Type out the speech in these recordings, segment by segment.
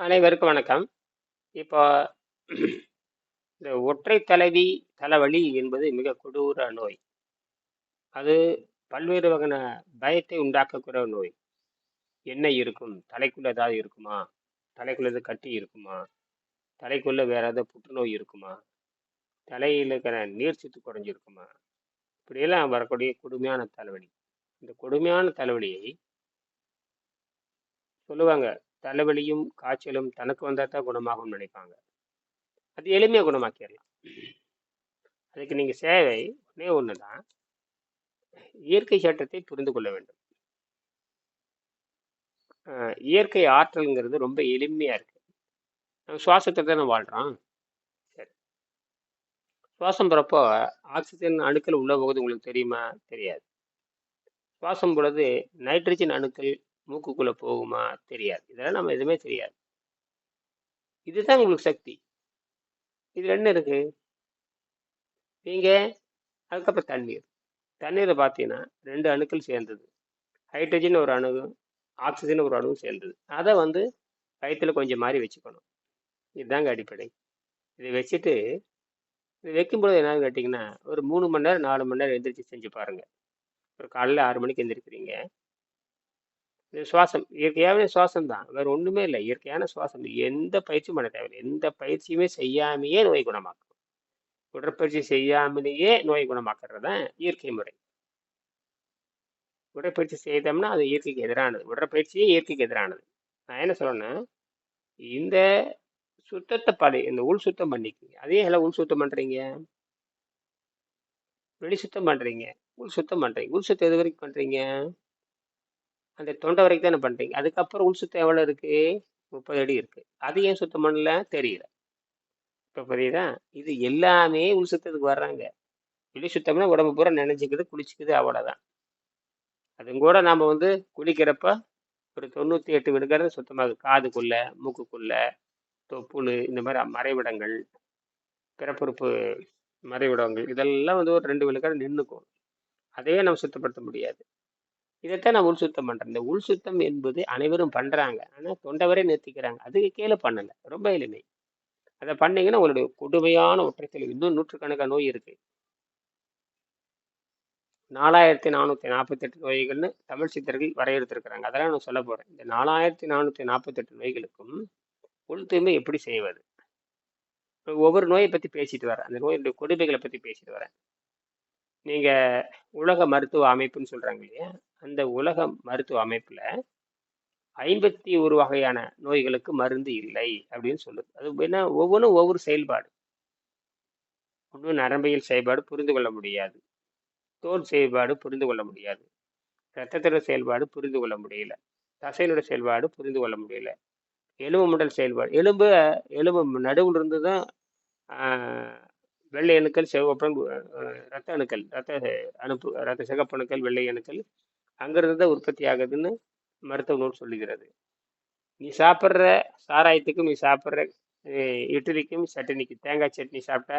அனைவருக்கும் வணக்கம். இப்போ இந்த ஒற்றை தலைவி, தலைவலி என்பது மிக கொடூர நோய். அது பல்வேறு வகையான பயத்தை உண்டாக்கக்கூடிய நோய். என்ன இருக்கும்? தலைக்குள்ள ஏதாவது இருக்குமா? தலைக்குள்ள எதுவும் கட்டி இருக்குமா? தலைக்குள்ள வேற ஏதாவது புற்றுநோய் இருக்குமா? தலையில இருக்கிற நீர் சித்து குறைஞ்சிருக்குமா? இப்படியெல்லாம் வரக்கூடிய கொடுமையான தலைவலி. இந்த கொடுமையான தலைவலியை சொல்லுவாங்க. தலைவலியும், காய்ச்சலும் தனக்கு வந்தால் தான் குணமாகும்னு நினைப்பாங்க. அது எளிமையாக குணமாக்கிடலாம். அதுக்கு நீங்கள் சேவை ஒன்றே ஒன்று தான். இயற்கை சட்டத்தை புரிந்து கொள்ள வேண்டும். இயற்கை ஆற்றல்ங்கிறது ரொம்ப எளிமையாக இருக்குது நம்ம சுவாசத்தை தானே வாழ்கிறோம் சரி. சுவாசம் போகிறப்போ ஆக்சிஜன் அணுக்கள் உள்ள போகுது உங்களுக்கு தெரியுமா? தெரியாது. சுவாசம் பொழுது நைட்ரஜன் அணுக்கள் மூக்குக்குள்ளே போகுமா? தெரியாது. இதெல்லாம் நம்ம எதுவுமே தெரியாது. இதுதான் உங்களுக்கு சக்தி. இது என்ன இருக்கு? நீங்கள் அதுக்கப்புறம் தண்ணீர். தண்ணீரை பார்த்தீங்கன்னா ரெண்டு அணுக்கள் சேர்ந்தது. ஹைட்ரஜன் ஒரு அணு, ஆக்சிஜன் ஒரு அணுவும் சேர்ந்தது. அதை வந்து வயிற்றில் கொஞ்சம் மாறி வச்சுக்கணும். இதுதாங்க அடிப்படை. இதை வச்சுட்டு இது வைக்கும்பொழுது என்னன்னு கேட்டிங்கன்னா ஒரு மூணு மணி நேரம், நாலு மணி நேரம் எந்திரிச்சு செஞ்சு பாருங்கள் ஒரு காலையில் ஆறு மணிக்கு எந்திரிக்கிறீங்க. இது சுவாசம். இயற்கையாகவே சுவாசம் தான். வேற ஒன்றுமே இல்லை இயற்கையான சுவாசம். எந்த பயிற்சியும் பண்ண தேவையில்லை எந்த பயிற்சியுமே செய்யாமையே நோய் குணமாக்கும். உடற்பயிற்சி செய்யாமலேயே நோய் குணமாக்குறது தான் இயற்கை முறை. உடற்பயிற்சி செய்தோம்னா, அது இயற்கைக்கு எதிரானது. உடற்பயிற்சியே இயற்கைக்கு எதிரானது. நான் என்ன சொல்றேன்னா, இந்த சுத்தத்தை படி இந்த உள் சுத்தம் பண்ணிக்கங்க. அதே எல்லாம் உள் சுத்தம் பண்றீங்க? வெளி சுத்தம் பண்றீங்க. உள் சுத்தம் பண்றீங்க. உள் சுத்தம் எது வரைக்கும் பண்றீங்க? அந்த தொண்டை வரைக்கும் தானே பண்ணுறீங்க அதுக்கப்புறம் உள் சுத்தம் எவ்வளோ இருக்குது முப்பது அடி இருக்குது அது ஏன் சுத்தம் பண்ணல? தெரியல. இப்போ புரியுதா? இது எல்லாமே உள் சுத்தத்துக்கு வர்றாங்க. வெளி சுத்தம்னா உடம்பு பூரா நனைஞ்சுக்குது, குளிச்சுக்குது அவ்வளோதான். அதுவும் கூட நாம் வந்து குளிக்கிறப்ப ஒரு தொண்ணூற்றி எட்டு விடுக்கிறது சுத்தமாக காதுக்குள்ள, மூக்குக்குள்ள, தொப்புளு இந்த மாதிரி மறைவிடங்கள், பிறப்புறுப்பு மறைவிடங்கள் இதெல்லாம் வந்து ஒரு ரெண்டு விழுக்காடு நின்றுக்கும் அதையே நம்ம சுத்தப்படுத்த முடியாது. இதைத்தான் நான் உள் சுத்தம் பண்றேன். இந்த உள் சுத்தம் என்பது அனைவரும் பண்றாங்க. ஆனா தொண்டவரே நிறுத்திக்கிறாங்க. அதுக்கு கீழே பண்ணல. ரொம்ப எளிமை. அதை பண்ணீங்கன்னா உங்களுடைய கொடுமையான ஒற்றை இன்னும் நூற்றுக்கணக்கான நோய் இருக்கு. 4448 நோய்கள்னு தமிழ் சித்தர்கள் வரையறுத்திருக்கிறாங்க. அதெல்லாம் நான் சொல்ல போகிறேன் இந்த 4448 நோய்களுக்கும் உள் தூய்மை எப்படி செய்வது? ஒவ்வொரு நோயை பற்றி பேசிட்டு வரேன். அந்த நோயினுடைய கொடுமைகளை பற்றி பேசிட்டு வரேன். நீங்கள் உலக மருத்துவ அமைப்புன்னு சொல்கிறாங்க இல்லையா? அந்த உலக மருத்துவ அமைப்பில் ஐம்பத்தி ஒரு வகையான நோய்களுக்கு மருந்து இல்லை அப்படின்னு சொல்லுது. அது என்ன ஒவ்வொன்றும் ஒவ்வொரு செயல்பாடு. ஒன்று நரம்பியல் செயல்பாடு புரிந்து கொள்ள முடியாது. தோல் செயல்பாடு புரிந்து கொள்ள முடியாது. இரத்தத்தோட செயல்பாடு புரிந்து கொள்ள முடியல. தசையினுடைய செயல்பாடு புரிந்து கொள்ள முடியல. எலும்பு மண்டல் செயல்பாடு எலும்பு எலும்பு நடுவில் இருந்து தான் வெள்ளை அணுக்கள், சிவப்பு ரத்த அணுக்கள், ரத்த அணுப்பு ரத்த சிகப்பு அணுக்கள், வெள்ளை அணுக்கள் அங்கிருந்து தான் உற்பத்தி ஆகுதுன்னு மருத்துவ நூல் சொல்லுகிறது. நீ சாப்பிட்ற சாராயத்துக்கும், நீ சாப்பிட்ற இட்லிக்கும், சட்னிக்கும் தேங்காய் சட்னி சாப்பிட்டா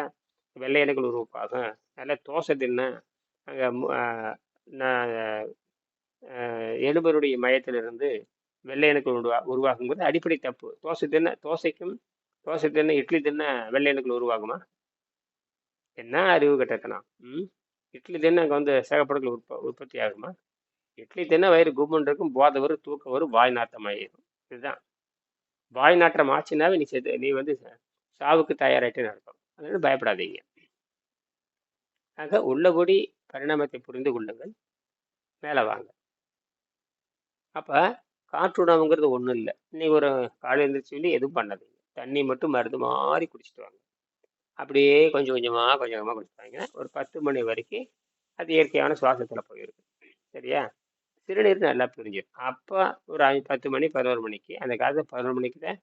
வெள்ளை அணுக்கள் உருவாகும். நல்லா தோசை தின்னா அங்கே நான் எலும்பருடைய மையத்திலிருந்து வெள்ளை அணுக்கள் உருவா உருவாகும்போது அடிப்படை தப்பு. தோசை தின்ன தோசைக்கும் தோசை தின்ன இட்லி தின்ன வெள்ளை அணுக்கள் உருவாகுமா? என்ன அறிவு கெட்டத்தனம். ம். இட்லி தின்ன அங்கே வந்து சேகப்படங்கள் உற்ப உற்பத்தி ஆகுமா? இட்லி தின்ன வயிறு கும்முன்னு இருக்கும். போதை வரும், தூக்கம் வரும், வாய் நாத்தம் ஆயிரும். இதுதான். வாய் நாற்றம் ஆச்சுன்னாவே நீ செத்து நீ வந்து சாவுக்கு தயாராகிட்டே நடக்கும் அதனால பயப்படாதீங்க. ஆக உள்ளபடி பரிணாமத்தை புரிந்து கொள்ளுங்கள். மேலே வாங்க. அப்போ காற்றுணவுங்கிறது ஒன்றும் இல்லை இன்னைக்கு ஒரு காலையில் எழுந்திரிச்சு சொல்லி எதுவும் பண்ணாதீங்க. தண்ணி மட்டும் மருந்து மாதிரி குடிச்சிட்டு வாங்க. அப்படியே கொஞ்சம் கொஞ்சமாக கொஞ்சம் கொஞ்சமாக குடிச்சிட்டு வாங்க. ஒரு 10 மணி வரைக்கும் அது இயற்கையான சுவாசத்தில் போயிருக்கு சரியா? சிறுநீர் நல்லா பிரிஞ்சிடும் அப்போ ஒரு பத்து மணி, 11 மணிக்கு அந்த காலத்தில் பதினோரு மணிக்கு தான்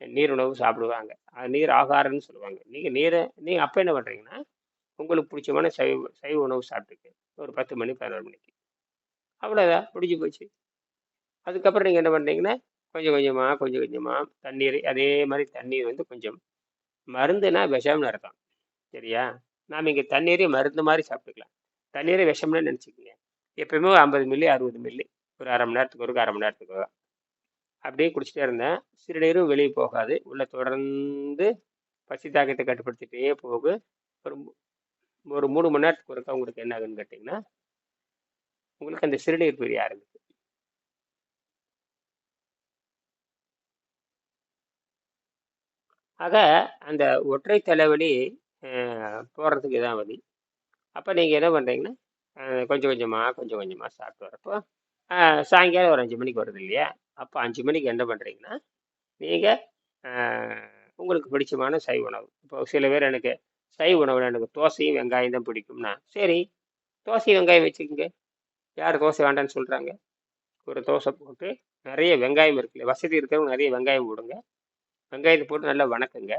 நீர் உணவு சாப்பிடுவாங்க. நீர் ஆகாரம்னு சொல்லுவாங்க. நீங்கள் நீரை நீங்கள் அப்போ என்ன பண்ணுறீங்கன்னா உங்களுக்கு பிடிச்சமான சைவ சைவ உணவு சாப்பிட்டுக்க. ஒரு 10 மணி, 11 மணிக்கு. அவ்வளோதான் முடிஞ்சு போச்சு. அதுக்கப்புறம் நீங்கள் என்ன பண்ணுறீங்கன்னா கொஞ்சம் கொஞ்சமாக கொஞ்சம் கொஞ்சமாக தண்ணீர் அதே மாதிரி தண்ணீர் வந்து கொஞ்சம் மருந்துனா விஷம்னு அர்த்தம். சரியா? நாம இங்கே தண்ணீரே மருந்து மாதிரி சாப்பிட்டுக்கலாம். தண்ணீரே விஷம்னு நினச்சிக்கோங்க எப்பயுமே 50 மில்லி, 60 மில்லி ஒரு அரை மணி நேரத்துக்கு ஒரு அரை மணி நேரத்துக்கு ஒருக்கா. அப்படியே குடிச்சிட்டே இருந்தேன். சிறுநீரும் வெளியே போகாது. உள்ள தொடர்ந்து பசி தாக்கத்தை கட்டுப்படுத்திட்டே போகு. ஒரு ஒரு மூணு மணி நேரத்துக்கு ஒருக்கா உங்களுக்கு என்ன ஆகுன்னு கேட்டிங்கன்னா உங்களுக்கு அந்த சிறுநீர் பிரிய ஆரம்பிக்கும். ஆக அந்த ஒற்றை தலைவலி போடுறதுக்கு இதான் வழி அப்போ நீங்கள் என்ன பண்ணுறீங்கன்னா கொஞ்சம் கொஞ்சமாக கொஞ்சம் கொஞ்சமாக சாப்பிட்டு வரப்போ சாயங்காலம் ஒரு அஞ்சு மணிக்கு வருது இல்லையா? அப்போ அஞ்சு மணிக்கு என்ன பண்ணுறீங்கன்னா நீங்கள் உங்களுக்கு பிடிச்சமான சைவ உணவு. இப்போ சில பேர் எனக்கு சைவ உணவில் எனக்கு தோசையும் வெங்காயம் தான் பிடிக்கும்னா சரி தோசை வெங்காயம் வச்சுக்கோங்க. யார் தோசை வேண்டாம்னு சொல்கிறாங்க ஒரு தோசை போட்டு நிறைய வெங்காயம் இருக்குல்ல வசதி இருக்கிறவங்க நிறைய வெங்காயம் போடுங்க. வெங்காயத்தை போட்டு நல்லா வணக்குங்க.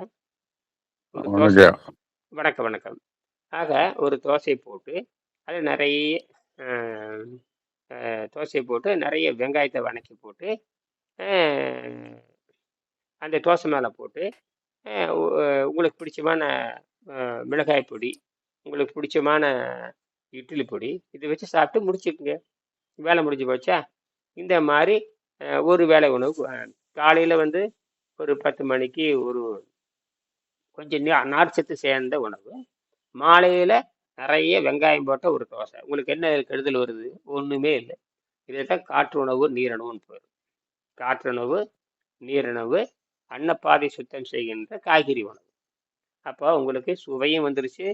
ஒரு தோசை வணக்கம். வணக்கம் வணக்கம். ஆக ஒரு தோசை போட்டு அதில் நிறைய தோசையை போட்டு நிறைய வெங்காயத்தை வணக்கி போட்டு அந்த தோசை மேலே போட்டு உங்களுக்கு பிடிச்சமான மிளகாய் பொடி உங்களுக்கு பிடிச்சமான இட்லி பொடி இதை வச்சு சாப்பிட்டு முடிச்சுக்குங்க. வேலை முடிஞ்சு போச்சா? இந்த மாதிரி ஒரு வேளை உணவு காலையில் வந்து ஒரு பத்து மணிக்கு ஒரு கொஞ்சம் நார்ச்சத்து சேர்ந்த உணவு மாலையில் நிறைய வெங்காயம் போட்ட ஒரு தோசை. உங்களுக்கு என்ன கெடுதல் வருது? ஒன்றுமே இல்லை. இதைத்தான் காற்று உணவு நீரணவுன்னு போயிடும் காற்றுணவு நீரிணவு அன்னப்பாதை சுத்தம் செய்கின்ற காய்கறி உணவு. அப்போ உங்களுக்கு சுவையும் வந்துருச்சு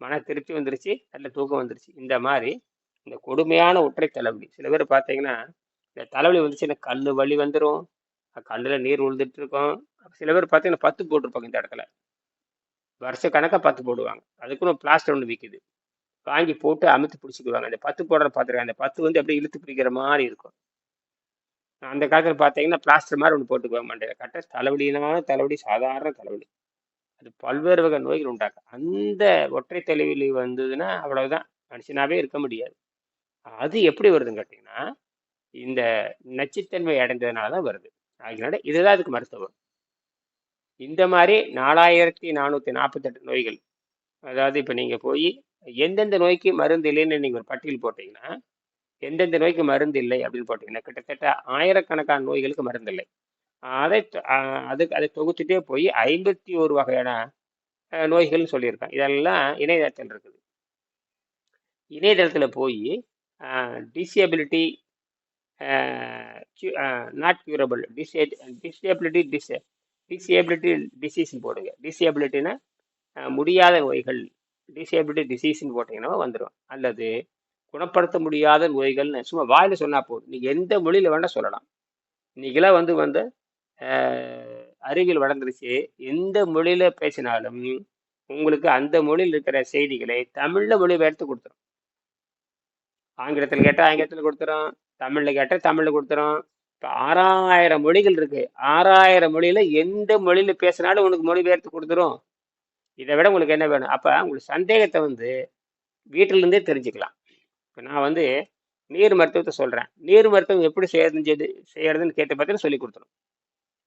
மன திருப்தி வந்துருச்சு நல்ல தூக்கம் வந்துருச்சு. இந்த மாதிரி இந்த கொடுமையான ஒற்றை தலைவலி. சில பேர் பார்த்தீங்கன்னா இந்த தலைவலி வந்துச்சுன்னா கல் வலி வந்துடும் கண்ணில் நீர் உழுதுட்டு இருக்கோம். சில பேர் பார்த்தீங்கன்னா பத்து போட்டிருப்பாங்க இந்த இடத்துல. வருஷ கணக்காக பத்து போடுவாங்க. அதுக்குன்னு பிளாஸ்டர் ஒன்று விற்கிது வாங்கி போட்டு அமுத்து பிடிச்சிக்குவாங்க. அந்த பத்து போடுற பார்த்துருக்காங்க அந்த பத்து வந்து அப்படியே இழுத்து பிடிக்கிற மாதிரி இருக்கும். அந்த காலத்தில் பார்த்தீங்கன்னா பிளாஸ்டர் மாதிரி ஒன்று போட்டுக்குவாங்க மண்டையில். கட்ட தலைவலினாலும் தலைவலி சாதாரண தலைவலி. அது பல்வேறு வகை நோய்கள் உண்டாக்கும். அந்த ஒற்றை தலைவலி வந்ததுன்னா அவ்வளவுதான். மனுஷனாவே இருக்க முடியாது. அது எப்படி வருதுன்னு கேட்டிங்கன்னா இந்த நச்சுத்தன்மை அடைந்ததுனால தான் வருது. அதனால இதுதான் அதுக்கு மருத்துவம். இந்த மாதிரி நாலாயிரத்தி நானூற்றி நாற்பத்தெட்டு நோய்கள். அதாவது இப்போ நீங்கள் போய் எந்தெந்த நோய்க்கு மருந்து இல்லைன்னு நீங்கள் ஒரு பட்டியல் போட்டிங்கன்னா எந்தெந்த நோய்க்கு மருந்து இல்லை அப்படின்னு போட்டிங்கன்னா கிட்டத்தட்ட ஆயிரக்கணக்கான நோய்களுக்கு மருந்து இல்லை. அதை அதுக்கு அதை தொகுத்துட்டே போய் ஐம்பத்தி ஒரு வகையான நோய்கள்னு சொல்லியிருக்கான் இதெல்லாம் இணையதளத்தில் இருக்குது. இணையதளத்தில் போய் disability not curable டிசே disability டிசே disability டிசீஸ்ன்னு போடுங்க. டிசேபிலிட்டின்னா முடியாத நோய்கள். டிசேபிலிட்டி டிசீஸ்ன்னு போட்டிங்கன்னா வந்துடும் அல்லது குணப்படுத்த முடியாத நோய்கள்னு சும்மா வாயில் சொன்னால் போதும். நீங்கள் எந்த மொழியில் வேணால் சொல்லலாம். இன்றைக்கெல்லாம் வந்து வந்து அஹ், அறிவியல் வளர்ந்துருச்சு. எந்த மொழியில் பேசினாலும் உங்களுக்கு அந்த மொழியில் இருக்கிற செய்திகளை தமிழில் மொழிபெயர்த்து கொடுத்துரும். ஆங்கிலத்தில் கேட்டால் ஆங்கிலத்தில் கொடுத்துரும். தமிழில் கேட்டால் தமிழில் கொடுத்துரும். இப்போ ஆறாயிரம் மொழிகள் இருக்கு. ஆறாயிரம் மொழியில் எந்த மொழியில் பேசினாலும் உனக்கு மொழிபெயர்த்து கொடுத்துரும். இதை விட உங்களுக்கு என்ன வேணும்? அப்போ உங்களுக்கு சந்தேகத்தை வந்து வீட்டிலேருந்தே தெரிஞ்சுக்கலாம். இப்போ நான் வந்து நீர் மருத்துவத்தை சொல்கிறேன் நீர் மருத்துவம் எப்படி செய்யறது செய்யறதுன்னு கேட்ட பார்த்தீங்கன்னா சொல்லி கொடுத்துரும்.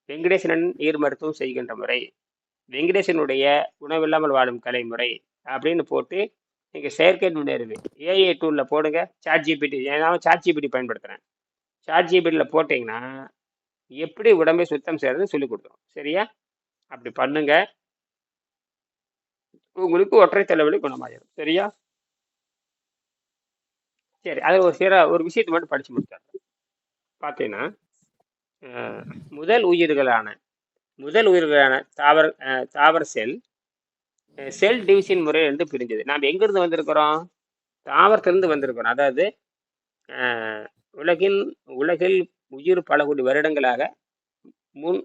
வெங்கடேசனன் நீர் மருத்துவம் செய்கின்ற முறை வெங்கடேசனுடைய உணவில்லாமல் வாழும் கலை முறை அப்படின்னு போட்டு நீங்கள் செயற்கை நுண்ணறிவு ஏஐ டூலில் போடுங்க. சாட் ஜிபிடி நான் சாட் பயன்படுத்துகிறேன் சாட் ஜிபிடியில் போட்டிங்கன்னா எப்படி உடம்பை சுத்தம் செய்யறதுன்னு சொல்லி கொடுத்துரும். சரியா? அப்படி பண்ணுங்க. உங்களுக்கு ஒற்றை தலைவலி குணமாயிடும் சரியா? சரி அது ஒரு சிற ஒரு விஷயத்தை மட்டும் படிச்சு முடிச்சாரு பார்த்தீங்கன்னா முதல் உயிர்களான முதல் உயிர்களான தாவர தாவர செல் செல் டிவிஷன் முறை என்று பிரிஞ்சது. நாம் எங்கிருந்து வந்திருக்கிறோம்? தாவரத்திலிருந்து வந்திருக்கிறோம். அதாவது உலகில் உலகில் உயிர் பல கோடி வருடங்களாக முன்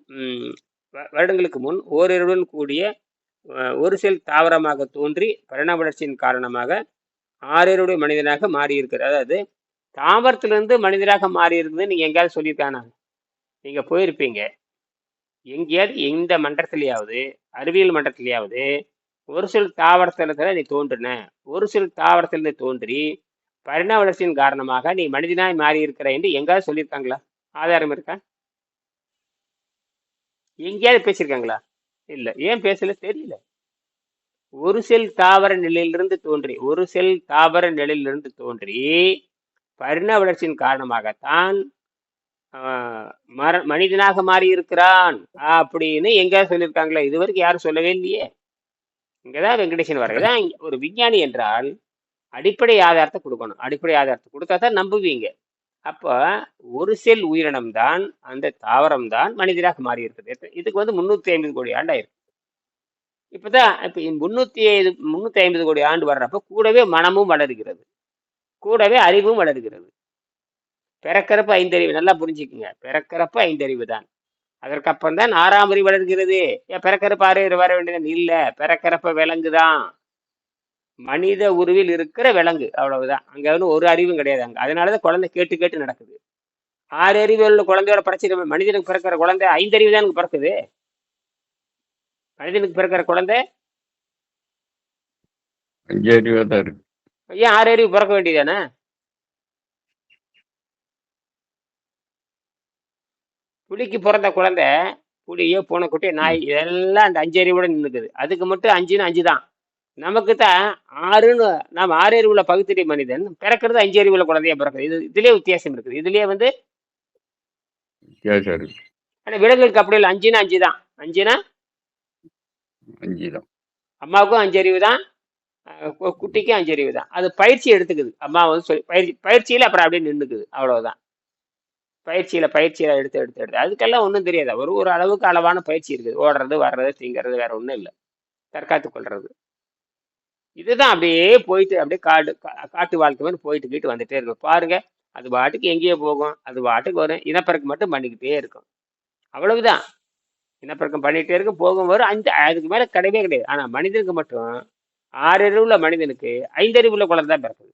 வருடங்களுக்கு முன் ஓரிருடன் கூடிய ஒரு செல் தாவரமாக தோன்றி பரிணாம வளர்ச்சியின் காரணமாக ஆறிருடைய மனிதனாக மாறியிருக்கிறார் அதாவது தாவரத்திலிருந்து மனிதராக மாறி இருக்குது நீங்கள் எங்கேயாவது சொல்லியிருக்கானா? நீங்கள் போயிருப்பீங்க. எங்கேயாவது எந்த மன்றத்திலேயாவது அறிவியல் மன்றத்திலேயாவது ஒரு சில தாவரத்துல நீ தோன்றின? ஒரு சில தாவரத்திலிருந்து தோன்றி பரிணாம வளர்ச்சியின் காரணமாக நீ மனிதனாய் மாறி இருக்கிற என்று எங்காவது சொல்லியிருக்காங்களா? ஆதாரம் இருக்கா? எங்கேயாவது பேசியிருக்காங்களா? இல்லை. ஏன் பேசல? தெரியல. ஒரு செல் தாவர நிலையிலிருந்து தோன்றி ஒரு செல் தாவர நிலையிலிருந்து தோன்றி பரிணாம வளர்ச்சியின் காரணமாகத்தான் மர மனிதனாக மாறி இருக்கிறான் அப்படின்னு எங்கேயாவது சொல்லியிருக்காங்களா? இது வரைக்கும் யாரும் சொல்லவே இல்லையே. இங்கதான் வெங்கடேசன் வர ஒரு விஞ்ஞானி என்றால் அடிப்படை ஆதாரத்தை கொடுக்கணும். அடிப்படை ஆதாரத்தை கொடுத்தா தான் நம்புவீங்க. அப்போ ஒரு செல் உயிரினம் தான் அந்த தாவரம் தான் மனிதராக மாறி இருக்குது இதுக்கு வந்து முந்நூற்றி ஐம்பது கோடி ஆண்டாயிருக்கு. இப்பதான் இப்போ முந்நூற்றி ஐந்து முந்நூற்றி ஐம்பது கோடி ஆண்டு வர்றப்ப கூடவே மனமும் வளர்கிறது. கூடவே அறிவும் வளர்கிறது. பிறக்கிறப்ப ஐந்தறிவு நல்லா புரிஞ்சுக்குங்க. பிறக்கிறப்ப ஐந்தறிவு தான். அதற்கப்புறம் தான் ஆறாம் அறிவு வளர்கிறது. ஏன் பிறக்கிறப்ப ஆறு அறிவு வர வேண்டியது இல்லை. பிறக்கிறப்ப விலங்கு தான் மனித உருவில் இருக்கிற விலங்கு அவ்வளவுதான். அங்க வந்து ஒரு அறிவும் கிடையாது அங்க. அதனாலதான் குழந்தை கேட்டு கேட்டு நடக்குது. ஆறு அறிவு உள்ள குழந்தையோட பிரச்சனை மனிதனுக்கு பிறக்கிற குழந்தை ஐந்தறிவு தான் எனக்கு பிறக்குது. மனிதனுக்கு பிறக்கிற குழந்தை அஞ்சு அறிவா தான் இருக்கு. ஏன் ஆறு அறிவு பிறக்க வேண்டியதானே புலிக்கு பிறந்த குழந்தை புலியோ பூனைக்குட்டி நாய் இதெல்லாம் அந்த அஞ்சு அறிவோட நின்றுக்குது அதுக்கு மட்டும் அஞ்சுன்னு அஞ்சு தான் நமக்கு தான் ஆறுன்னு நாம் ஆறு அறிவுள்ள பகுத்தறி மனிதன் பிறக்கிறது அஞ்சு அறிவுள்ள குழந்தையா பிறக்குது. இது இதுலயே வித்தியாசம் இருக்குது. இதுலயே வந்து வித்தியாசம் இருக்கு. ஆனா விலங்குகளுக்கு அப்படி இல்லை. அஞ்சுன்னா அஞ்சு தான் அஞ்சுனா அஞ்சு தான் அம்மாவுக்கும் அஞ்சு அறிவு தான் குட்டிக்கும் அஞ்சு அறிவு தான். அது பயிற்சி எடுத்துக்குது. அம்மா வந்து சொல்லி பயிற்சி பயிற்சியில அப்புறம் அப்படியே நின்றுக்குது அவ்வளவுதான். பயிற்சியில பயிற்சியில எடுத்து எடுத்து எடுத்து. அதுக்கெல்லாம் ஒன்றும் தெரியாது. ஒரு ஒரு அளவுக்கு அளவான பயிற்சி இருக்குது. ஓடுறது வர்றது திங்கிறது வேற ஒன்றும் இல்லை. தற்காத்து கொள்றது. இதுதான் அப்படியே போயிட்டு அப்படியே காடு காட்டு வாழ்க்கை மாதிரி போயிட்டு கீட்டு வந்துட்டே இருக்கும். பாருங்க அது பாட்டுக்கு எங்கேயோ போகும். அது பாட்டுக்கு வரும். இனப்பெருக்கம் மட்டும் பண்ணிக்கிட்டே இருக்கும். அவ்வளவுதான். இனப்பெருக்கம் பண்ணிகிட்டே இருக்கும். போகும் வரும். அஞ்சு அதுக்கு மேலே கிடையவே கிடையாது. ஆனால் மனிதனுக்கு மட்டும் ஆறறிவுள்ள மனிதனுக்கு ஐந்தறிவுள்ள குழந்தை தான் பிறக்குது.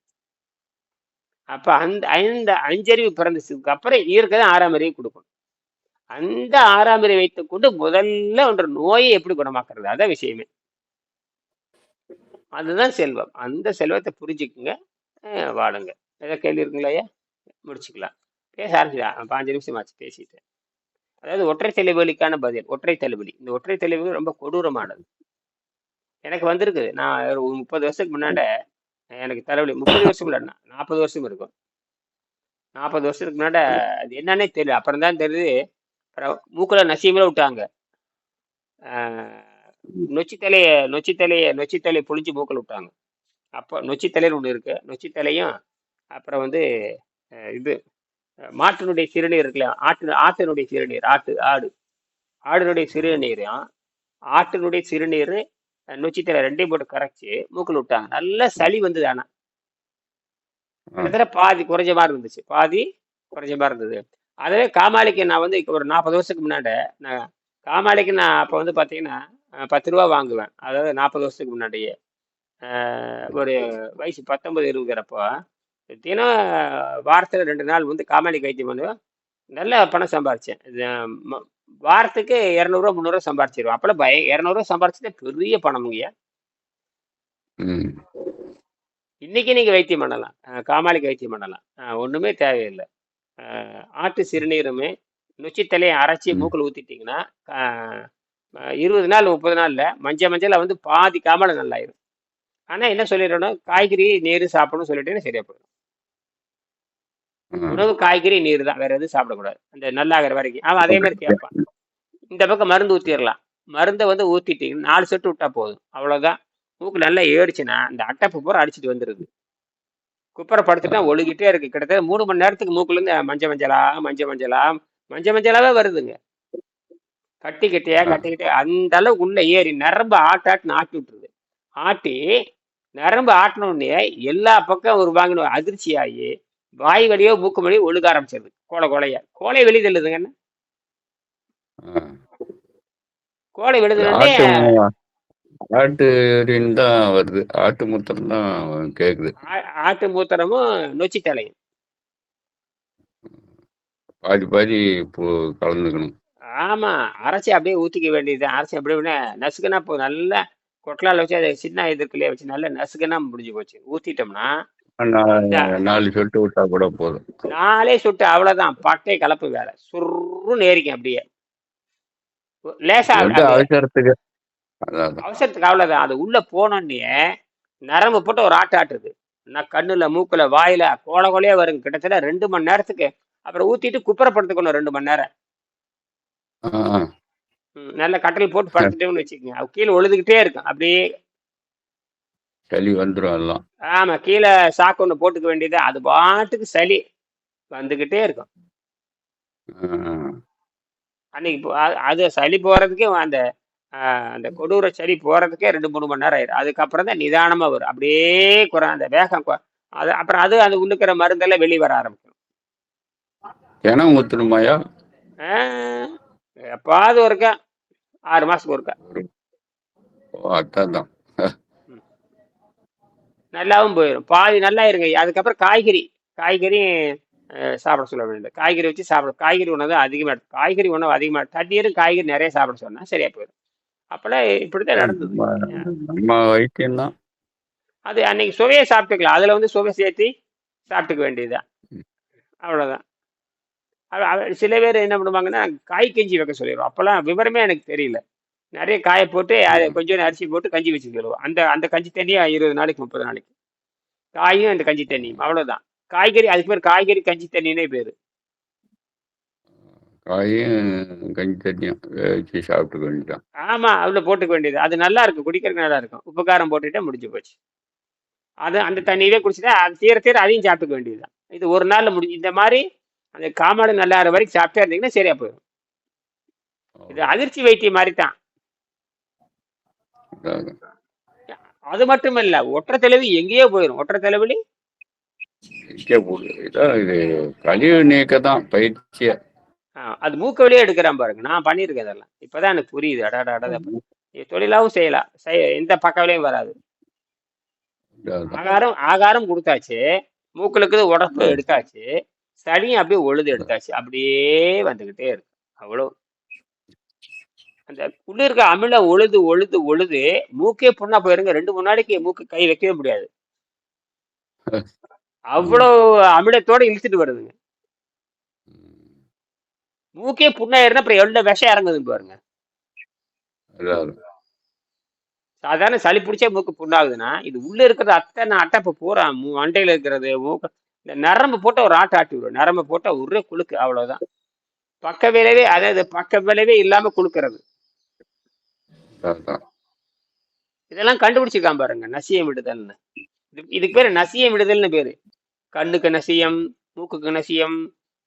அப்போ அந்த அந்த அஞ்சறிவு பிறந்துச்சதுக்கு அப்புறம் இயற்கை தான் ஆறாம் அறிவு கொடுக்கும் அந்த ஆறாம் அறிவை வைத்துக் கொண்டு முதல்ல ஒன்று நோயை எப்படி குணமாக்குறது? அதான் விஷயமே. அதுதான் செல்வம். அந்த செல்வத்தை புரிஞ்சுக்குங்க. வாடுங்க. ஏதோ ஏதாவது கேள்வி இருக்குங்களா முடிச்சுக்கலாம். பேச ஆரம்பிச்சுடா பாஞ்சு நிமிஷம் ஆச்சு பேசிட்டேன் அதாவது ஒற்றை தலைவலிக்கான பதில் ஒற்றை தலைவலி. இந்த ஒற்றை தலைவலி ரொம்ப கொடூரமானது. எனக்கு வந்திருக்குது. நான் ஒரு முப்பது வருஷத்துக்கு முன்னாடி எனக்கு தலைவலி முப்பது வருஷம் இல்லை நாற்பது வருஷம் இருக்கும். நாற்பது வருஷத்துக்கு முன்னாடி அது என்னன்னே தெரியல. அப்புறம் தான் தெரியுது அப்புறம் மூக்கில் நசீமில் விட்டாங்க. ஆஹ் நொச்சி தலைய நொச்சி தலைய நொச்சி தலையை புளிஞ்சு மூக்கில் விட்டாங்க. அப்போ நொச்சி தலைன்னு ஒன்று இருக்கு. நொச்சி தலையும் அப்புறம் வந்து இது மாட்டினுடைய சிறுநீர் இருக்குல்ல ஆட்டு ஆட்டினுடைய சிறுநீர் ஆட்டு ஆடு. ஆடினுடைய சிறுநீரும் ஆட்டினுடைய சிறுநீர் அஹ் நொச்சி தலை ரெண்டையும் போட்டு கரைச்சி மூக்கில் விட்டாங்க. நல்ல சளி வந்தது ஆனா. ஆ. கிட்டத்தட்ட பாதி குறைஞ்ச மாதிரி இருந்துச்சு. பாதி குறைஞ்ச மாதிரி இருந்தது. அதுவே காமாலைக்கு நான் வந்து இப்ப ஒரு நாற்பது வருஷத்துக்கு முன்னாடி நான் காமாலைக்கு நான் அப்போ வந்து பார்த்தீங்கன்னா பத்து ரூபா வாங்குவேன். அதாவது நாற்பது வருஷத்துக்கு முன்னாடியே. ஒரு வயசு பத்தொன்பது இருபதுங்கிறப்போ தினம் வாரத்தில் ரெண்டு நாள் வந்து காமாலி வைத்தியம் பண்ணுவேன் நல்ல பணம் ம- வாரத்துக்கு இரநூறுவா முந்நூறுவா சம்பாரிச்சிருவேன். அப்போல்லாம் பய இரநூறுவா சம்பாரிச்சதே பெரிய பணம்ங்கய்யா ம். இன்னைக்கு நீங்கள் வைத்தியம் பண்ணலாம். காமாலைக்கு வைத்தியம் பண்ணலாம். ஒண்ணுமே தேவையில்லை. ஆட்டு சிறுநீருமே நொச்சித்தலையை அரைச்சி. மூக்கில் ஊற்றிட்டிங்கன்னா இருபது நாள் முப்பது நாளில் மஞ்சள் மஞ்சள் வந்து பாதி காமாலை நல்லாயிரும். ஆனால் என்ன சொல்லிடணும் காய்கறி நீர் சாப்பிடணும்னு சொல்லிட்டீங்கன்னா சரியா போயிடும். உணவு காய்கறி நீர் தான் வேற எதுவும் சாப்பிடக்கூடாது. அந்த நல்லாகிற வரைக்கும். அவன் அதே மாதிரி கேட்பான். இந்த பக்கம் மருந்து ஊற்றிடலாம் மருந்தை வந்து ஊற்றிட்டீங்கன்னா நாலு சொட்டு விட்டா போதும். அவ்வளோதான் மூக்கு நல்லா ஏறிச்சுன்னா இந்த அட்டப்பு பூரா அடிச்சிட்டு வந்துடுது குப்பரை படுத்துட்டா ஒழுகிட்டே இருக்கு. கிட்டத்தட்ட மூணு மணி நேரத்துக்கு மூக்குல இருந்து மஞ்சள் மஞ்சளா மஞ்சள் மஞ்சளா மஞ்சள் மஞ்சளாவே வருதுங்க. கட்டி கட்டியா கட்டி கட்டி அந்த அளவுக்கு உள்ள ஏறி நரம்பு ஆட்டாட்டுன்னு ஆட்டி விட்டுருது. ஆட்டி நரம்பு ஆட்டின உடனே எல்லா பக்கம் ஒரு வாங்கின அதிர்ச்சி ஆகி வாய் வழியோ மூக்கு வழியோ ஒழுக ஆரம்பிச்சிருது. கோலை கோலையா கோலை வெளி தள்ளுதுங்க என்ன. கோலை விழுதுனே ஆட்டு தான் வருது. ஆட்டு மூத்திரம் தான் கேக்குது. ஆட்டு மூத்திரமும் நொச்சி தலையும் பாதி பாதி கலந்துக்கணும். ஆமா அரைச்சி அப்படியே ஊத்திக்க வேண்டியது. அரைச்சி அப்படியே நசுக்குனா இப்போ நல்லா கொட்டலால வச்சு அதை சின்ன இதுக்குள்ளே வச்சு நல்லா நசுக்குனா முடிஞ்சு போச்சு. ஊத்திட்டோம்னா நா- நாலு சொட்டு விட்டா கூட போதும். நாளே சுட்டு அவ்வளவுதான். பட்டை கலப்பு வேலை சுருன்னு ஏறிக்கும் அப்படியே. லேசா அவசரத்துக்கு. அவசரத்துக்கு அவ்வளவுதான். அது உள்ள போனோடனே நரம்பு போட்டு ஒரு ஆட்டு ஆட்டுது. நான் கண்ணுல மூக்குல வாயில கோல கோலையே வருங்க கிட்டத்தட்ட ரெண்டு மணி நேரத்துக்கு. அப்புறம் ஊத்திட்டு குப்புறப்படுத்துக்கணும் ரெண்டு மணி நேரம். நல்ல கட்டில் போட்டு படுத்துட்டோம்னு வச்சுக்கோங்க. அது கீழே ஒழுதுகிட்டே இருக்கும். அப்படியே சளி வந்துடும் எல்லாம் ஆமா கீழே சாக்கு ஒன்று போட்டுக்க வேண்டியது. அது பாட்டுக்கு சளி வந்துகிட்டே இருக்கும். அன்னைக்கு அது சளி போறதுக்கே அந்த அந்த கொடூர சளி போறதுக்கே ரெண்டு மூணு மணி நேரம் ஆயிடும் அதுக்கப்புறம் தான் நிதானமா வரும். அப்படியே குறை அந்த வேகம் அது அப்புறம் அது அது உள்ளுக்கிற மருந்தெல்லாம் வெளியே வர ஆரம்பிக்கும். தினம் ஊற்றணுமாயா ஆ, எப்பாவது ஒருக்கா? ஆறு மாசத்துக்கு ஒருக்கா? அதான் தான் நல்லாவும் போயிடும் பாதி நல்லா இருங்க. அதுக்கப்புறம் காய்கறி. காய்கறி சாப்பிட சொல்ல வேண்டியது. காய்கறி வச்சு சாப்பிட காய்கறி உணவு அதிகமாக எடுத்து காய்கறி உணவு அதிகமாக தண்ணீரும் காய்கறி நிறைய சாப்பிட சொன்னா சரியா போயிடும் அப்பெல்லாம் இப்படித்தான் நடந்தது. அது அன்னைக்கு சுவையை சாப்பிட்டுக்கலாம். அதுல வந்து சுவை சேர்த்து சாப்பிட்டுக்க வேண்டியதுதான். அவ்வளவுதான். அவ- அவ- சில பேர் என்ன பண்ணுவாங்கன்னா காய் கஞ்சி வைக்க சொல்லிடுவோம் அப்பெல்லாம் விவரமே எனக்கு தெரியல. நிறைய காயை போட்டு கொஞ்சம் அரிசி போட்டு கஞ்சி வச்சு சொல்லுவோம். அந்த அந்த கஞ்சி தண்ணியா இருபது நாளைக்கு முப்பது நாளைக்கு. காயும் அந்த கஞ்சி தண்ணியும் அவ்வளவுதான். காய்கறி அதுக்கு பேர் காய்கறி கஞ்சி தண்ணினே பேரு. காயும் கஞ்சி தண்ணியும் வச்சு சாப்பிட்டுக்க வேண்டியதான் ஆமா அதுல போட்டுக்க வேண்டியது. அது நல்லா இருக்கும். குடிக்கிறதுக்கு நல்லா இருக்கும். உப்பு காரம் போட்டுட்டா முடிஞ்சு போச்சு. அது அந்த தண்ணியவே குடிச்சுட்டா அது தீர தீர அதையும் சாப்பிட்டுக்க வேண்டியதுதான். இது ஒரு நாள்ல முடிஞ்சு இந்த மாதிரி அந்த காமாடு நல்லா ஆற வரைக்கும் சாப்பிட்டே இருந்தீங்கன்னா சரியா போயிடும். இது அதிர்ச்சி வைத்தியம் மாதிரி தான். அது மட்டும் இல்ல ஒற்றை தலைவி எங்கேயோ போயிடும் ஒற்றை தலைவலி? கழிவு நீக்க தான் பயிற்சியை அது மூக்க வழியே எடுக்கிறான் பாருங்க. நான் பண்ணியிருக்கேன் அதெல்லாம் இப்பதான் எனக்கு புரியுது. அடாடா இது தொழிலாவும் செய்யலாம். செய்- எந்த பக்கவிலையும் வராது. ஆகாரம் ஆகாரம் கொடுத்தாச்சு. மூக்களுக்கு உடம்பு எடுத்தாச்சு. சளியும் அப்படியே ஒழுது எடுத்தாச்சு. அப்படியே வந்துகிட்டே இருக்கு. அவ்வளவு. அந்த உள்ள இருக்க அமில ஒழுது ஒழுது ஒழுது மூக்கே புண்ணா போயிருங்க. ரெண்டு மூணு நாளைக்கு மூக்கு கை வைக்கவே முடியாது. அவ்வளவு அமிலத்தோட இழுத்துட்டு வருதுங்க. மூக்கே புண்ணாயிருந்தா அப்புறம் எவ்வளவு விஷம் இறங்குதுன்னு பாருங்க. சாதாரண சளி பிடிச்சா மூக்கு புண்ணாகுதுன்னா இது உள்ள இருக்கிறது அத்தனை அட்டப்பை பூரா மண்டையில இருக்கிறது மூக்கு இந்த நரம்பு போட்டு ஒரு ஆட்டு ஆட்டி விடும் நரம்பு போட்டா ஒரே குலுக்கு அவ்வளவுதான். பக்க விளைவே அதாவது பக்க விளைவே இல்லாம குலுக்கிறது. அதான். இதெல்லாம் கண்டுபிடிச்சிருக்கான் பாருங்க நசியம் விடுதல்னு. இது இதுக்கு பேரு நசியம் விடுதல்னு பேரு. கண்ணுக்கு நசியம் மூக்குக்கு நசியம்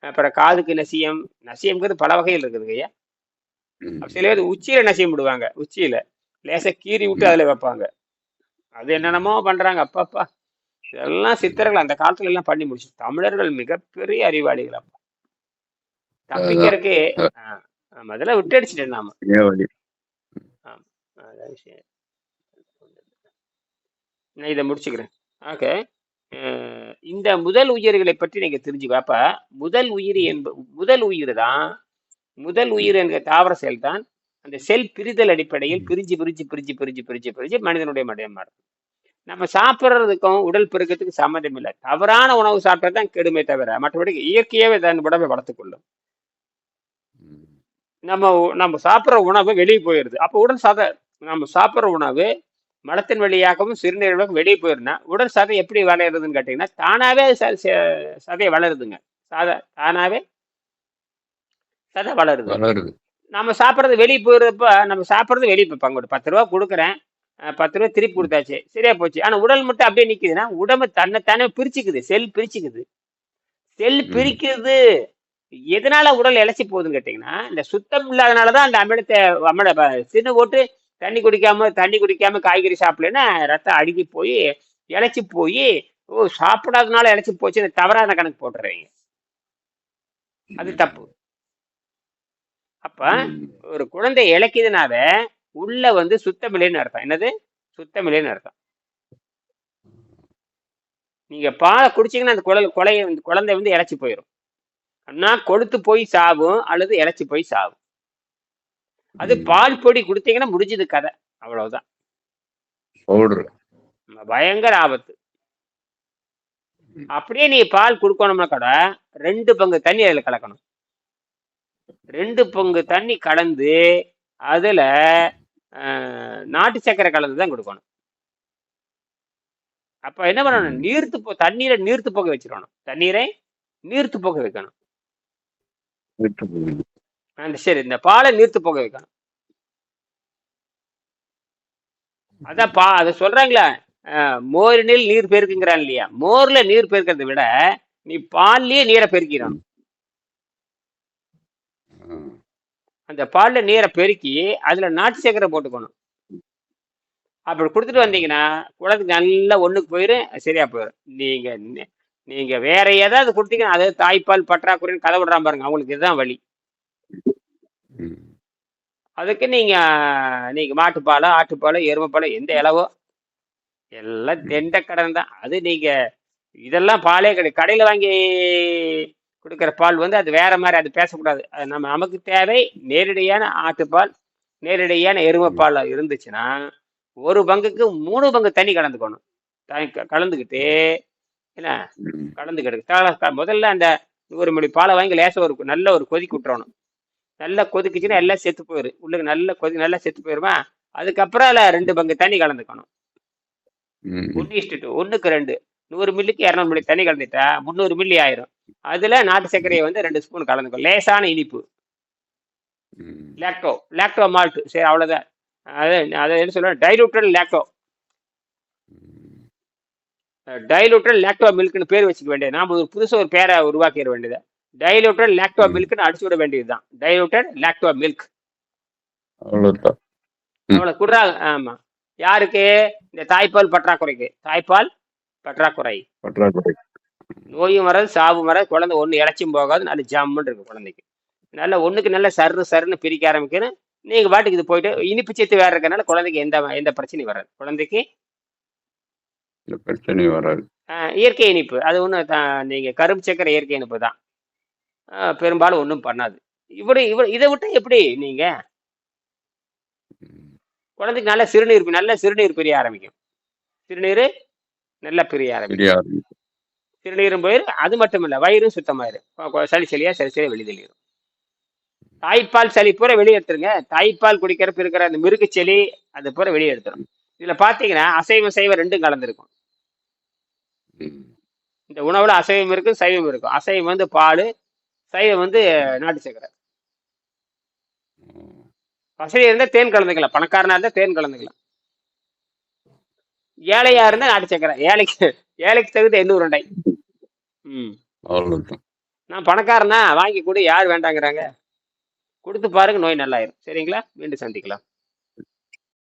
அப்புறம் காதுக்கு நசியம். நசியம்ங்கிறது பல வகையில் இருக்குதுங்க ஐயா. சில பேர் உச்சியில நசியம் விடுவாங்க உச்சியில. லேசா கீறி விட்டு அதுல வைப்பாங்க. அது என்னென்னமோ பண்றாங்க அப்பப்பா. இதெல்லாம் சித்தர்கள் அந்த காலத்துல எல்லாம் பண்ணி முடிச்சு தமிழர்கள் மிகப்பெரிய அறிவாளிகள் அப்பா. தப்பிக்கிறதுக்கு ஆமா, அதெல்லாம் விட்டடிச்சிட்டேன் நாம. நான் இதை முடிச்சுக்கிறேன். ஓகே. இந்த முதல் உயிர்களை பற்றி நீங்க தெரிஞ்சுக்கப்ப முதல் உயிர் என்ப முதல் உயிர் தான் முதல் உயிர் என்கிற தாவர செல் தான் அந்த செல் பிரிதல் அடிப்படையில் பிரிஞ்சு பிரிஞ்சு பிரிஞ்சு பிரிஞ்சு பிரிஞ்சு பிரிஞ்சு மனிதனுடைய மடையம் மாறும். நம்ம சாப்பிட்றதுக்கும் உடல் பெருக்கத்துக்கு சம்மந்தம் இல்லை. தவறான உணவு சாப்பிட்டா தான் கெடுமே தவிர மற்றபடி இயற்கையாவே தன் உடம்பை வளர்த்துக்கொள்ளும். நம்ம நம்ம சாப்பிட்ற உணவு வெளியே போயிடுது அப்போ உடல் சதை நம்ம சாப்பிட்ற உணவு மலத்தின் வழியாகவும் சிறுநீரகம் வெளியே போயிருந்தா உடல் சதை எப்படி வளருதுன்னு கேட்டிங்கன்னா ச- சதை வளருதுங்க. சாதா தானாவே சதை வளருது. வளருது. நம்ம சாப்பிட்றது வெளியே போயிடுறப்ப நம்ம சாப்பிட்றது வெளியே போய்ப்பாங்க ஒரு பத்து ரூபா கொடுக்குறேன் பத்து ரூபா திருப்பி கொடுத்தாச்சு. சரியா போச்சு. ஆனா உடல் மட்டும் அப்படியே நிக்குதுன்னா உடம்பு தன்னை தானே பிரிச்சுக்குது. செல் பிரிச்சுக்குது. செல். பிரிக்குது எதனால உடல் இழைச்சி போகுதுன்னு கேட்டீங்கன்னா இந்த சுத்தம் இல்லாதனாலதான் அந்த அமிலத்தை அமில தின்னு போட்டு தண்ணி குடிக்காம தண்ணி குடிக்காம காய்கறி சாப்பிடலன்னா ரத்தம் அழுகி போய் இழைச்சி போய் ஓ சாப்பிடாதனால இழைச்சி போச்சு தவறான கணக்கு போட்டுறீங்க அது தப்பு. அப்ப. ஒரு குழந்தை இழைக்குதுனாவே உள்ள வந்து சுத்தமில்லைன்னு அர்த்தம். என்னது? சுத்தமில்லைன்னு அர்த்தம். நீங்க பாலை குடிச்சீங்கன்னா அந்த குழந்தை கொலை அந்த குழந்தை வந்து இழைச்சி போயிடும் அண்ணா கொழுத்து போய் சாவும் அல்லது இழைச்சி போய் சாவும். அது. பால் பொடி கொடுத்தீங்கன்னா முடிஞ்சது கதை. அவ்வளவுதான். பயங்கர ஆபத்து. அப்படியே நீ பால் கொடுக்கணும்னா கூட ரெண்டு பங்கு தண்ணி அதுல கலக்கணும். ரெண்டு பங்கு தண்ணி கலந்து அதுல நாட்டு சர்க்கரை கலந்து தான் கொடுக்கணும். அப்ப என்ன பண்ணணும்? நீர்த்து போ தண்ணீரை நீர்த்து போக வச்சிடணும் தண்ணீரை நீர்த்து போக வைக்கணும். அந்த சரி இந்த பாலை நீர்த்து போக வைக்கணும். அதான் பா அதை சொல்றாங்களே மோரினில் நீர் பெருக்குங்கிறான் இல்லையா? மோர்ல நீர் பெருக்கிறதை விட நீ பால்லயே நீரை பெருக்கிறோம் அந்த பால்ல நீரை பெருக்கி அதுல நாட்டு சர்க்கரை போட்டுக்கணும். அப்படி கொடுத்துட்டு வந்தீங்கன்னா குழந்தைக்கு நல்லா ஒண்ணுக்கு போயிடும் சரியா போயிடும் நீங்க நெ- நீங்க வேற ஏதாவது கொடுத்தீங்கன்னா அது தாய்ப்பால் பற்றாக்குறைன்னு கதை விடுறான் பாருங்க. அவங்களுக்கு இதுதான் வழி. அதுக்கு நீங்க நீங்க மாட்டுப்பாலோ ஆட்டுப்பாலோ எருமைப்பாலோ எந்த இலவோ எல்லாம் தெண்ட கடன் தான். அது நீங்க இதெல்லாம் பாலே கிடையாது கடையில வாங்கி கொடுக்குற பால் வந்து அது வேற மாதிரி அது பேசக்கூடாது. அது நம்ம நமக்கு தேவை நேரடியான ஆட்டுப்பால் நேரடியான எருமைப்பால் இருந்துச்சுன்னா ஒரு பங்குக்கு மூணு பங்கு தண்ணி கலந்துக்கணும். கலந்துக்கிட்டு என்ன. கலந்துக்கிட்டு முதல்ல அந்த நூறு மணி பாலை வாங்கி லேசாக ஒரு நல்ல ஒரு கொதிக்கு விட்டுறணும். நல்லா கொதிக்குச்சுன்னா எல்லாம் செத்து போயிரு. உள்ளுக்கு நல்ல கொதி நல்லா செத்து போயிருமா? அதுக்கப்புறம் அதில் ரெண்டு பங்கு தண்ணி கலந்துக்கணும். ஒன்று இஷ்டு ஒன்றுக்கு ரெண்டு. நூறு மில்லிக்கு இரநூறு மில்லி தண்ணி கலந்துட்டா முந்நூறு மில்லி ஆயிரும். அதில் நாட்டு சர்க்கரையை வந்து ரெண்டு ஸ்பூன் கலந்துக்கும் லேசான இனிப்பு. லாக்டோ லாக்டோ மால்ட் சரி அவ்வளோதான் அது அதை என்ன சொல்லுவேன் டைலூட்டட் லாக்டோ. டைலூட்டட் லாக்டோ மில்க்னு பேர் வச்சுக்க வேண்டியது. நாம ஒரு புதுசாக ஒரு பேரை உருவாக்கிட வேண்டியது? Diluted lacto. மில்க்னு அடிச்சு விட வேண்டியது தான். Diluted lacto milk. அவ்வளோ குடுறாங்க ஆமாம் யாருக்கு? இந்த தாய்ப்பால் பற்றாக்குறைக்கு. தாய்ப்பால் பற்றாக்குறை. பற்றாக்குறை. நோயும் வராது சாவும் வராது குழந்தை ஒன்று இளைச்சும் போகாது நல்ல ஜம்முன்னு இருக்கு குழந்தைக்கு. நல்ல ஒன்றுக்கு நல்ல சர்ரு சருன்னு பிரிக்க ஆரம்பிக்கணும். நீங்கள் பாட்டுக்கு இது போயிட்டு இனிப்பு சத்து வேற இருக்கனால குழந்தைக்கு எந்த எந்த பிரச்சனையும் வராது. குழந்தைக்கு இந்த பிரச்சனை வராது. இயற்கை இனிப்பு. அது ஒன்றும் நீங்கள் கரும்பு சக்கரை இயற்கை இனிப்பு தான். பெரும்பாலும் ஒன்றும் பண்ணாது. இப்படி இவ இதை விட்டு எப்படி நீங்கள். குழந்தைக்கு நல்ல சிறுநீர் நல்ல சிறுநீர் பிரிய ஆரம்பிக்கும். சிறுநீர் நல்லா பிரிய ஆரம்பிக்கும். சரியா சிறுநீரும் போயிடும் அது மட்டும் இல்லை வயிறும் சுத்தமாயிரும் சளி சளியா சளி சளியா வெளிதள்ளிடும் தாய்ப்பால் சளி பூரா வெளியே எடுத்துருங்க. தாய்ப்பால் குடிக்கிறப்ப இருக்கிற அந்த மிருகு செளி அது பூரா வெளியே எடுத்துரும். இதுல பாத்தீங்கன்னா அசைவம் சைவம் ரெண்டும் கலந்துருக்கும். இந்த உணவுல அசைவம் இருக்கும் சைவம் இருக்கும். அசைவம் வந்து பால் சைவம் வந்து நாட்டு சக்கரை. ம். வசதி இருந்தா தேன் கலந்துக்கலாம். பணக்காரனா இருந்தா தேன் கலந்துக்கலாம். ஏழையா இருந்தா நாட்டு சக்கரை. ஏழைக்கு ஏழைக்கு தகுந்த எண்ணூறு ரெண்டாய் ம். நான் பணக்காரனா? வாங்கி கொடு. யார் வேண்டாங்கிறாங்க? கொடுத்து பாருங்க நோய் நல்லாயிரும். சரிங்களா? மீண்டும் சந்திக்கலாம்.